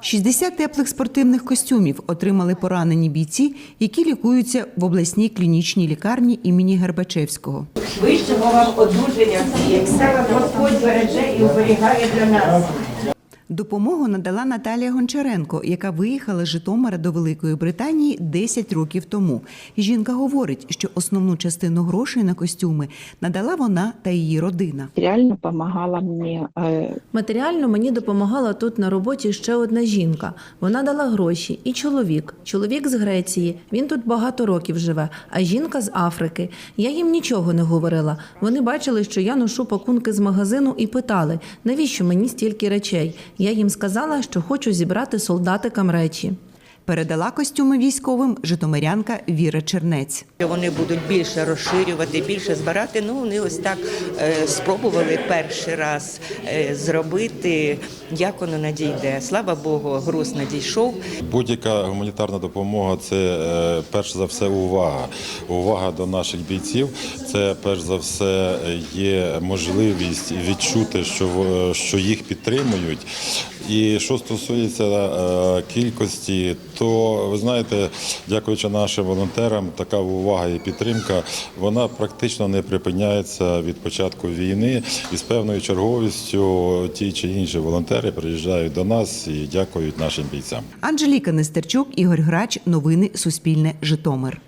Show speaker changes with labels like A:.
A: 60 теплих спортивних костюмів отримали поранені бійці, які лікуються в обласній клінічній лікарні імені Гербачевського.
B: Вищого вам одужання, як вас Господь береже і оберігає для нас.
A: Допомогу надала Наталія Гончаренко, яка виїхала з Житомира до Великої Британії 10 років тому. Жінка говорить, що основну частину грошей на костюми надала вона та її родина.
C: реально помогала мне э,
D: Матеріально мені допомагала тут на роботі ще одна жінка. Вона дала гроші і чоловік. Чоловік з Греції. Він тут багато років живе, а жінка з Африки. Я їм нічого не говорила. Вони бачили, що я ношу пакунки з магазину і питали, навіщо мені стільки речей. Я їм сказала, що хочу зібрати солдатикам речі.
A: Передала костюми військовим житомирянка Віра Чернець.
E: Вони будуть більше розширювати, більше збирати. Ну вони ось так е, спробували перший раз е, зробити, як воно надійде. Слава Богу, груз надійшов.
F: Будь-яка гуманітарна допомога це е, перш за все увага. Увага до наших бійців. Це перш за все є можливість відчути, що в- що їх підтримують. І що стосується е, кількості, то ви знаєте, дякуючи нашим волонтерам, така увага і підтримка вона практично не припиняється від початку війни. І з певною черговістю ті чи інші волонтери приїжджають до нас і дякують нашим бійцям.
A: Анжеліка Нестерчук, Ігор Грач. Новини Суспільне. Житомир.